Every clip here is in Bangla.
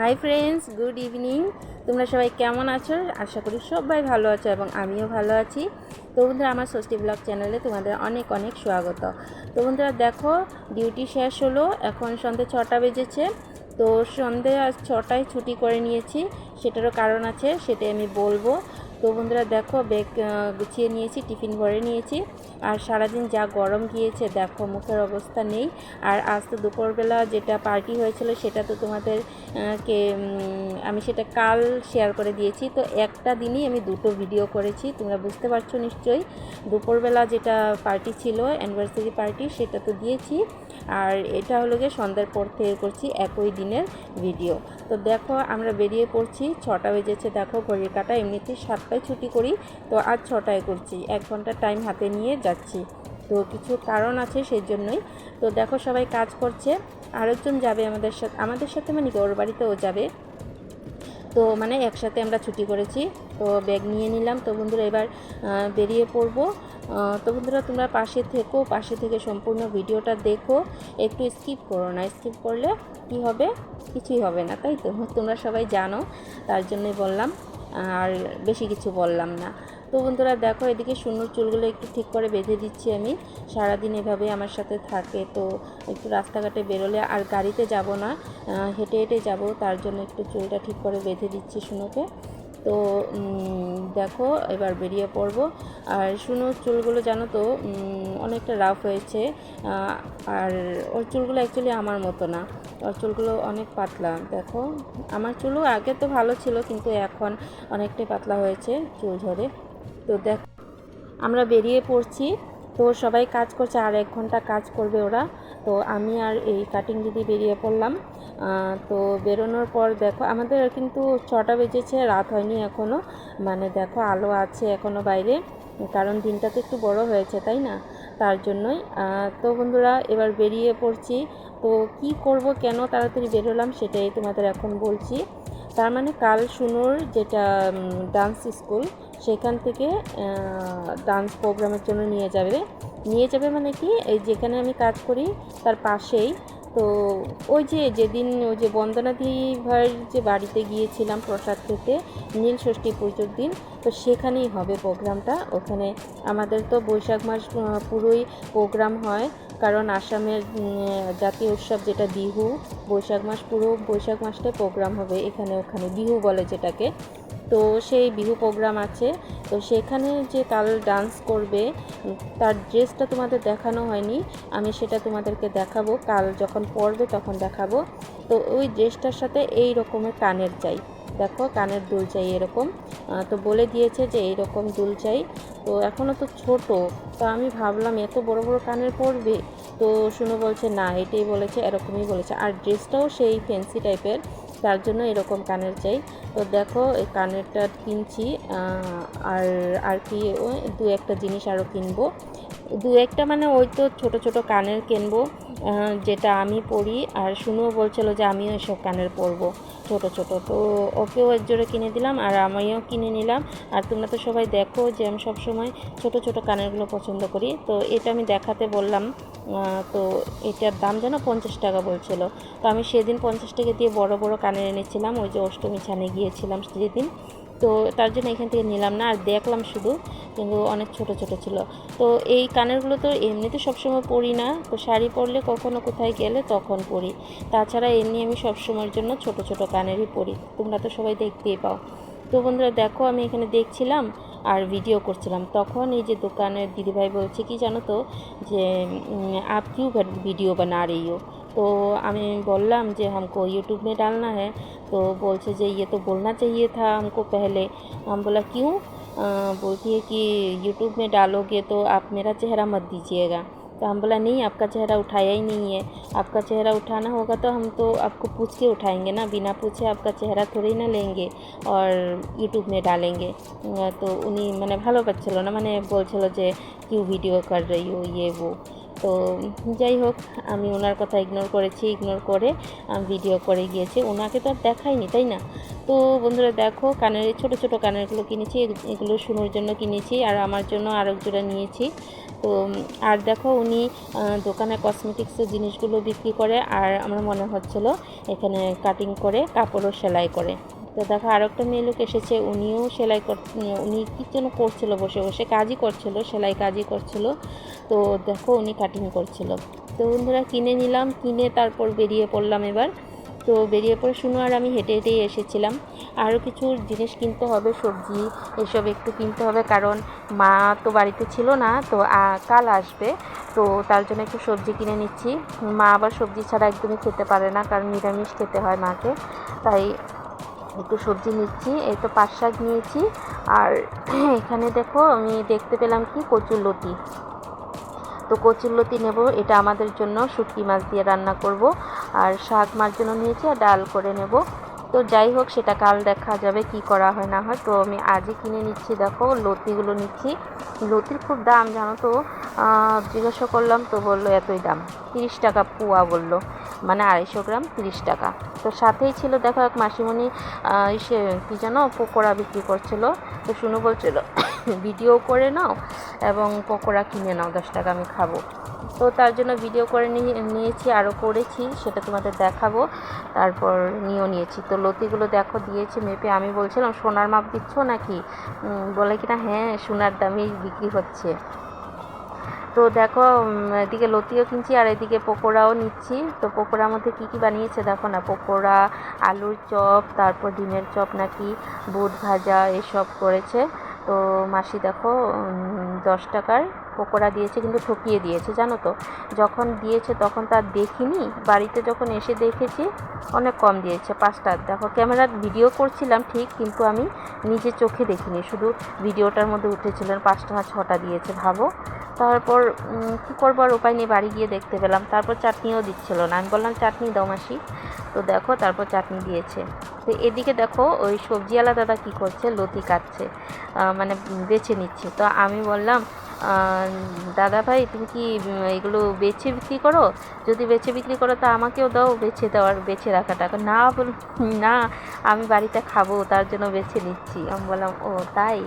Hi friends, good evening. তোমরা সবাই কেমন আছো? আশা করি সবাই ভালো আছো এবং আমিও ভালো আছি। তো বন্ধুরা, আমার ষষ্ঠী ব্লগ চ্যানেলে তোমাদের অনেক অনেক স্বাগত। তো বন্ধুরা, দেখো, ডিউটি শেষ হলো। এখন সন্ধে ছটা বেজেছে। তো সন্ধে আজ ছটায় ছুটি করে নিয়েছি। সেটারও কারণ আছে, সেটাই আমি বলব। তো বন্ধুরা দেখো ব্যাগ গুছিয়ে নিয়েছি, টিফিন ভরে নিয়েছি। আর সারাদিন যা গরম গিয়েছে, দেখো, মুখের অবস্থা নেই। আর আজ তো দুপুরবেলা যেটা পার্টি হয়েছিল, সেটা তো তোমাদের কে আমি সেটা কাল শেয়ার করে দিয়েছি। তো একটা দিনই আমি দুটো ভিডিও করেছি, তোমরা বুঝতে পারছ নিশ্চয়ই। দুপুরবেলা যেটা পার্টি ছিল অ্যানিভার্সারি পার্টি সেটা তো দিয়েছি। আর এটা হলো গিয়ে সন্ধ্যার পর থেকে করছি একই দিনের ভিডিও তো দেখো, আমরা বেরিয়ে পড়ছি। ছটা বেজেছে, দেখো, ঘড়ির কাটা। এমনিতে সাতটায় ছুটি করি, তো আজ ছটায় করছি। এক ঘণ্টা টাইম হাতে নিয়ে যাচ্ছি। তো কিছু কারণ আছে সেই জন্যই তো দেখো, সবাই কাজ করছে। আরেকজন যাবে আমাদের সাথে। আমাদের সাথে মানে ওর বাড়িতেও যাবে। তো মানে একসাথে আমরা ছুটি করেছি। তো ব্যাগ নিয়ে নিলাম। তো বন্ধুরা, এবার বেরিয়ে পড়ব। তো বন্ধুরা, তোমরা পাশে থেকো। পাশে থেকে সম্পূর্ণ ভিডিওটা দেখো। একটু স্কিপ করো না। স্কিপ করলে কি হবে? কিছুই হবে না, তাই তো? তোমরা সবাই জানো। তার জন্যই বললাম। আর বেশি কিছু বললাম না। তো বন্ধুরা দেখো, এদিকে শূন্য চুলগুলো একটু ঠিক করে বেঁধে দিচ্ছি আমি। সারাদিন এভাবে আমার সাথে থাকে, তো একটু রাস্তাঘাটে বেরোলে আর গাড়িতে যাব না হেঁটে হেঁটে যাব, তার জন্য একটু চুলটা ঠিক করে বেঁধে দিচ্ছি শুনোকে তো দেখো, এবার বেরিয়ে পড়ব। আর শুনো চুলগুলো জানো তো অনেকটা রাফ হয়েছে আর ওর চুলগুলো অ্যাকচুয়ালি আমার মতো না। ওর চুলগুলো অনেক পাতলা, দেখো। আমার চুলও আগে তো ভালো ছিল, কিন্তু এখন অনেকটাই পাতলা হয়েছে চুল ঝরে। তো দেখ, আমরা বেরিয়ে পড়ছি। তো সবাই কাজ করছে, আর এক ঘণ্টা কাজ করবে ওরা। তো আমি আর এই কাটিং দিদি বেরিয়ে পড়লাম। তো বেরোনোর পর দেখো, আমাদের কিন্তু ছটা বেজেছে, রাত হয়নি এখনও মানে দেখো, আলো আছে এখনও বাইরে, কারণ দিনটা তো একটু বড় হয়েছে, তাই না? তার জন্যই। তো বন্ধুরা, এবার বেরিয়ে পড়ছি। তো কি করব, কেন তাড়াতাড়ি বেরোলাম, সেটাই তোমাদের এখন বলছি। তার মানে কাল শুনুর যেটা ডান্স স্কুল সেখান থেকে ডান্স প্রোগ্রামের জন্য নিয়ে যাবে। নিয়ে যাবে মানে কি, এই যেখানে আমি কাজ করি, তার পাশেই। তো ওই যে যেদিন ওই যে বন্দনাদি ভাইয়ের যে বাড়িতে গিয়েছিলাম প্রসাদ খেতে, নীল ষষ্ঠী পুজোর দিন, তো সেখানেই হবে প্রোগ্রামটা। ওখানে আমাদের তো বৈশাখ মাস পুরোই প্রোগ্রাম হয়। কারণ আসামের জাতীয় উৎসব যেটা বিহু, বৈশাখ মাস পুরো বৈশাখ মাসটাই প্রোগ্রাম হবে এখানে ওখানে। বিহু বলে যেটাকে। তো সেই বিহু প্রোগ্রাম আছে। তো সেখানে যে কাল ডান্স করবে, তার ড্রেসটা তোমাদের দেখানো হয়নি। আমি সেটা তোমাদেরকে দেখাবো। কাল যখন পরবে তখন দেখাবো। তো ওই ড্রেসটার সাথে এই রকমের কানের চাই। দেখো কানের দুল চাই এরকম। তো বলে দিয়েছে যে এই রকম দুল চাই। তো এখনও তো ছোট। তো আমি ভাবলাম এত বড় বড় কানের পরবে? তো শুনে বলছে, না, এটাই বলেছে, এরকমই বলেছে। আর ড্রেসটাও সেই ফ্যান্সি টাইপের তার জন্য এরকম কানের চাই। তো দেখো এই কানেরটা কিনছি আর আর কি দু একটা জিনিস আরও কিনবো। দু একটা মানে ওই তো ছোটো ছোটো কানের কিনবো যেটা আমি পরি। আর শুনেও বলছিল যে আমিও এসব কানের পরবো, ছোট ছোট। তো ওকেও জোড়া কিনে দিলাম, আর আমিও কিনে নিলাম। আর তোমরা তো সবাই দেখো যে আমি সবসময় ছোট ছোট কানেরগুলো পছন্দ করি। তো এটা আমি দেখাতে বললাম। তো এটার দাম যেন পঞ্চাশ টাকা বলছিল। তো আমি সেদিন পঞ্চাশ টাকা দিয়ে বড় বড় কানের এনেছিলাম, ওই যে অষ্টমী ছানে গিয়েছিলাম সেদিন। তো তার জন্য এখান থেকে নিলাম না, আর দেখলাম শুধু, কিন্তু অনেক ছোট ছোট ছিল। তো এই কানেরগুলো তো এমনিতে সবসময় পরি না, তো শাড়ি পরলে কখনো কোথায় গেলে তখন পরি। তাছাড়া এমনি আমি সবসময়ের জন্য ছোট ছোট কানেরই পরি, তোমরা তো সবাই দেখতেই পাও। তো বন্ধুরা দেখো, আমি এখানে দেখছিলাম আর ভিডিও করছিলাম তখন এই যে দোকানের দিদিভাই বলছে কি জানো তো যে আপ কিউ ভিডিও বানা রही हो तो हमें बोला যে हमको यूट्यूब में डालना है तो बोलছে যে ये तो बोलना चाहिए था हमको पहले हम बोला क्यों बोलती है कि यूट्यूब में डालोगे तो आप मेरा चेहरा मत दीजिएगा तो हम बोला नहीं, आपका चेहरा उठाया ही नहीं है। आपका चेहरा उठाना होगा तो हम तो आपको पूछ के उठाएंगे ना। बिना पूछे आपका चेहरा थोड़ी ना लेंगे और यूट्यूब में डालेंगे। তো উনি মানে ভালো পাচ্ছিল না মানে বলছিল যে কিউ ভিডিও কর রই হো ইয়ে ও তো যাই হোক আমি ওনার কথা ইগনোর করেছি ইগনোর করে ভিডিও করে গিয়েছি ওনাকে তো আর দেখাইনি তাই না তো বন্ধুরা দেখো কানের ছোট ছোট কানেরগুলো কিনেছি এগুলো শুনোর জন্য কিনেছি আর আমার জন্য আরেক জোড়া নিয়েছি তো আর দেখো উনি দোকানে কসমেটিক্সের জিনিসগুলো বিক্রি করে, আর আমার মনে হচ্ছিল এখানে কাটিং করে, কাপড়ও সেলাই করে। তো দেখো আর একটা মেয়ে লোক এসেছে, উনিও সেলাই কর উনি কী যেন করছিল বসে বসে, কাজই করছিল, সেলাই কাজই করছিল। তো দেখো উনি কাটিং করছিল। তো বন্ধুরা কিনে নিলাম, কিনে তারপর বেরিয়ে পড়লাম এবার। তো বেরিয়ে পড়ে শুনো, আর আমি হেঁটে হেঁটেই এসেছিলাম। আরও কিছু জিনিস কিনতে হবে, সবজি এসব একটু কিনতে হবে, কারণ মা তো বাড়িতে ছিল না, তো কাল আসবে। তো তার জন্য একটু সবজি কিনে নিচ্ছি। মা আবার সবজি ছাড়া একদমই খেতে পারে না, কারণ নিরামিষ খেতে হয় মাকে। তাই একটু সবজি নিচ্ছি, এই তো পাঁচ শাক নিয়েছি। আর এখানে দেখো, আমি দেখতে পেলাম কি, কচুর লতি। তো কচুর লতি নেব, এটা আমাদের জন্য। শুটকি মাছ দিয়ে রান্না করব। আর শাক মার জন্য নিয়েছি, আর ডাল করে নেব। তো যাই হোক, সেটা কাল দেখা যাবে কি করা হয় না হয়। তো আমি আজই কিনে নিচ্ছি, দেখো, লতিগুলো নিচ্ছি। লতির খুব দাম, জানো তো। জিজ্ঞাসা করলাম, তো বলল, এতই দাম। তিরিশ টাকা পোয়া বলল। মানে আড়াইশো গ্রাম তিরিশ টাকা। তো সাথেই ছিল, দেখো এক মাসিমণি ইসে কী যেন পকোড়া বিক্রি করছিল। তো শুনু বলছিল, ভিডিও করে নাও এবং পকোড়া কিনে নাও, দশ টাকা আমি খাব। তো তার জন্য ভিডিও করে নিয়ে নিয়েছি আরও করেছি, সেটা তোমাদের দেখাবো। তারপর নিয়েও নিয়েছি। তো লতিগুলো দেখো, দিয়েছি মেপে। আমি বলছিলাম, সোনার মাপ দিচ্ছ নাকি? বলে কিনা হ্যাঁ সোনার দামেই বিক্রি হচ্ছে। তো দেখো এদিকে লতিও কিনছি আর এদিকে পকোড়াও নিচ্ছি। তো পকোড়ার মধ্যে কি কি বানিয়েছে দেখো না? পকোড়া, আলুর চপ, তারপর ডিমের চপ নাকি, বুট ভাজা এসব করেছে। তো মাসি দেখো দশ টাকার পকোড়া দিয়েছে, কিন্তু ঠকিয়ে দিয়েছে, জানো তো? যখন দিয়েছে তখন তার দেখিনি। বাড়িতে যখন এসে দেখেছি, অনেক কম দিয়েছে, পাঁচটা। দেখো, ক্যামেরা ভিডিও করছিলাম ঠিক, কিন্তু আমি নিজে চোখে দেখিনি। শুধু ভিডিওটার মধ্যে উঠেছিলেন পাঁচটা না ছটা দিয়েছে, ভাবো। তারপর কী করব আর উপায় নেই, বাড়ি গিয়ে দেখতে পেলাম। তারপর চাটনিও দিচ্ছিল না। আমি বললাম, চাটনি দাও মাসি। তো দেখো, তারপর চাটনি দিয়েছে। তো এদিকে দেখো, ওই সবজিওয়ালা দাদা কী করছে? লতি কাটছে মানে বেছে নিচ্ছে। তো আমি বললাম দাদা ভাই, তুমি কি এগুলো বেছে বিক্রি করো? যদি বেছে বিক্রি করো, তা আমাকেও দাও, বেছে দেওয়ার, বেছে রাখা টাকা না বল, না, আমি বাড়িতে খাব, তার জন্য বেছে নিচ্ছি। আমি বললাম, ও, তাই?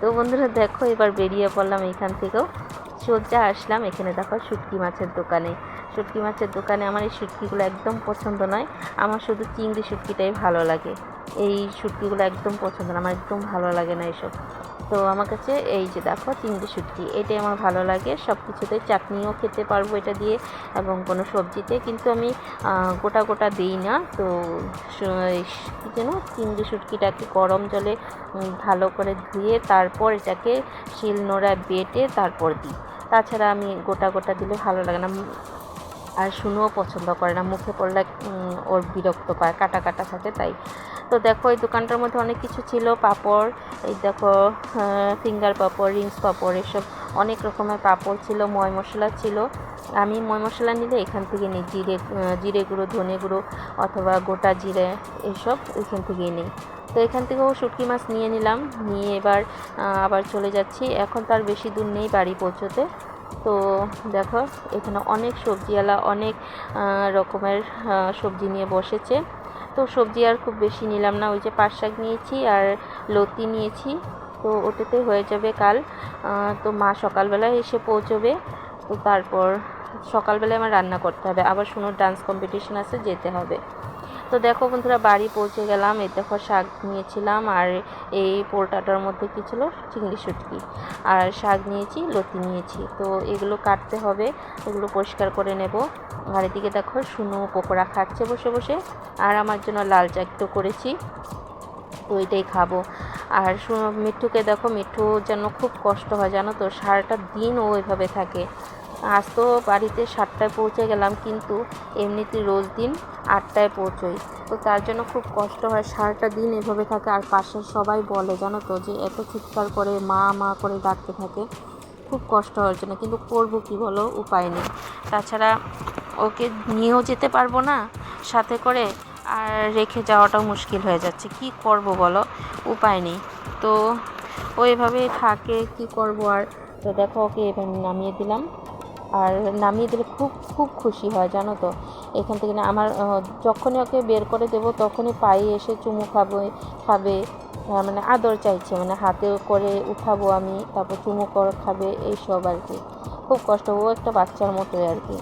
তো বন্ধুরা, দেখো, এবার বেরিয়ে পড়লাম এখান থেকেও। সোজা আসলাম এখানে, দেখো, শুটকি মাছের দোকানে। শুটকি মাছের দোকানে আমার এই শুটকিগুলো একদম পছন্দ নয়। আমার শুধু চিংড়ি শুটকিটাই ভালো লাগে। এই শুটকিগুলো একদম পছন্দ না, আমার একদম ভালো লাগে না এসব। তো আমার কাছে এই যে দেখো চিংড়ি শুটকি, এটাই আমার ভালো লাগে। সব কিছুতে চাটনিও খেতে পারব এটা দিয়ে এবং কোনো সবজিতে। কিন্তু আমি গোটা গোটা দিই না। তো যেন চিংড়ি শুটকিটাকে গরম জলে ভালো করে ধুয়ে তারপর এটাকে শিল নোড়ায় বেটে তারপর দিই। তাছাড়া আমি গোটা গোটা দিলে ভালো লাগে না। আর শুনেও পছন্দ করে না। মুখে পড়লে ওর বিরক্ত পায়, কাটা কাটা থাকে, তাই। তো দেখো, এই দোকানটার মধ্যে অনেক কিছু ছিল, পাঁপড়, এই দেখো ফিঙ্গার পাঁপড়, রিংস পাঁপড়, এসব অনেক রকমের পাঁপড় ছিল, ময় মশলা ছিল। আমি ময় মশলা নিলে এখান থেকে নিই, জিরে জিরে গুঁড়ো, ধনে গুঁড়ো অথবা গোটা জিরে, এসব এখান থেকেই নিই। তো এখান থেকেও শুটকি মাছ নিয়ে নিলাম, নিয়ে এবার আবার চলে যাচ্ছি। এখন তার বেশি দূর নেই বাড়ি পৌঁছতে। তো দেখো, এখানে অনেক সবজিওয়ালা অনেক রকমের সবজি নিয়ে বসেছে। তো সবজি আর খুব বেশি নিলাম না, ওই যে পাট শাক নিয়েছি আর লতি নিয়েছি। তো ওটাতে হয়ে যাবে কাল তো মা সকালবেলায় এসে পৌঁছবে, তো তারপর সকালবেলায় আমার রান্না করতে হবে। আবার শুনো ডান্স কম্পিটিশন আছে, যেতে হবে। তো দেখো বন্ধুরা, বাড়ি পৌঁছে গেলাম। এই দেখো শাক নিয়েছিলাম আর এই পোলটাটার মধ্যে কী ছিল? চিংড়ি শুটকি। আর শাক নিয়েছি, লতি নিয়েছি। তো এগুলো কাটতে হবে, এগুলো পরিষ্কার করে নেব। আর এদিকে দেখো শুনু পকোড়া খাচ্ছে বসে বসে। আর আমার জন্য লাল চা একটু করেছি, তো এটাই খাব। আর মিঠুকে দেখো, মিঠু যেন খুব কষ্ট হয়, জানো তো? সারাটা দিন ও এভাবে থাকে। আজ তো বাড়িতে সাতটায় পৌঁছে গেলাম, কিন্তু এমনিতে রোজ দিন আটটায় পৌঁছোই। তো তার জন্য খুব কষ্ট হয়, সারাটা দিন এভাবে থাকে। আর পাশের সবাই বলে, জানো তো, যে এত চিৎকার করে মা মা করে ডাকতে থাকে, খুব কষ্ট হওয়ার জন্য। কিন্তু করব কি বলো, উপায় নেই। তাছাড়া ওকে নিয়েও যেতে পারব না, সাথে করে আর রেখে যাওয়াটাও মুশকিল হয়ে যাচ্ছে। কি করব বলো, উপায় নেই। তো ও এভাবেই থাকে, কি করব আর? তো দেখো, ওকে এভাবে নামিয়ে দিলাম। আর নামিয়ে দিলে খুব খুব খুশি হয়, জানো তো। এখান থেকে না, আমার যখনই ওকে বের করে দেবো, তখনই পায়ে এসে চুমু খাবে খাবে মানে আদর চাইছে মানে হাতে করে উঠাবো আমি, তারপর চুমু করে, খাবে, এইসব আর কি। খুব কষ্ট, ও একটা বাচ্চার মতোই আর কি।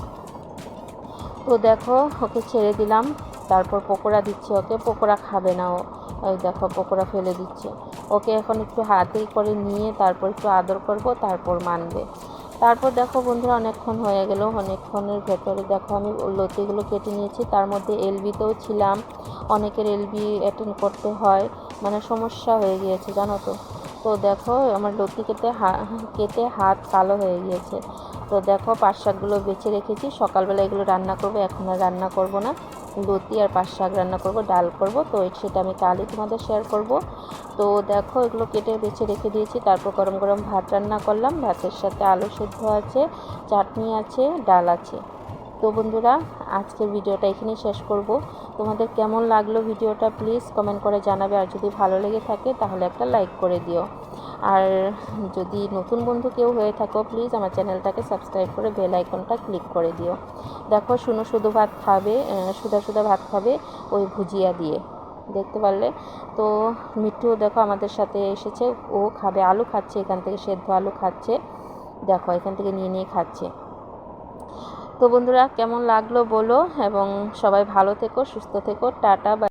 তো দেখো, ওকে ছেড়ে দিলাম, তারপর পকোড়া দিচ্ছে ওকে, পকোড়া খাবে না ও। ওই দেখো, পকোড়া ফেলে দিচ্ছে। ওকে এখন একটু হাতে করে নিয়ে, তারপর একটু আদর করব, তারপর মানবে। তারপর দেখো বন্ধুরা অনেকক্ষণ হয়ে গেল, অনেকক্ষণের ভেতরে দেখো আমি লতিগুলো কেটে নিয়েছি। তার মধ্যে এলবিতেও ছিলাম, অনেকের এলবি অ্যাটেন্ড করতে হয় মানে সমস্যা হয়ে গিয়েছে, জানো তো। তো দেখো আমার লতি কেটে হা, কেটে হাত কালো হয়ে গিয়েছে। তো দেখো পাট শাকগুলো বেছে রেখেছি, সকালবেলা এগুলো রান্না করব, এখন আর রান্না করব না। লতি আর পাট শাক রান্না করব, ডাল করব, তো সেটা আমি কালই তোমাদের শেয়ার করব। তো দেখো, এগুলো কেটে বেছে রেখে দিয়েছি। তারপর গরম গরম ভাত রান্না করলাম। ভাতের সাথে আলু সেদ্ধ আছে, চাটনি আছে, ডাল আছে। তো বন্ধুরা, আজকের ভিডিওটা এখানেই শেষ করব। তোমাদের কেমন লাগল ভিডিওটা প্লিজ কমেন্ট করে জানাবে। আর যদি ভালো লেগে থাকে, তাহলে একটা লাইক করে দিও। আর যদি নতুন বন্ধু কেউ হয়ে থাকো, প্লিজ আমার চ্যানেলটাকে সাবস্ক্রাইব করে বেল আইকনটা ক্লিক করে দিও। দেখো, শুনো, শুধু ভাত খাবে সুদা সুদা ভাত খাবে ওই ভুজিয়া দিয়ে। দেখতে পারলে। তো মিঠু দেখো আমাদের সাথে এসেছে। ও খাবে, আলু খাচ্ছে এখান থেকে, সেদ্ধ আলু খাচ্ছে। দেখো এখান থেকে নিয়ে নিয়ে খাচ্ছে। তো বন্ধুরা কেমন লাগল বলো এবং সবাই ভালো থেকো, সুস্থ থেকো, টাটা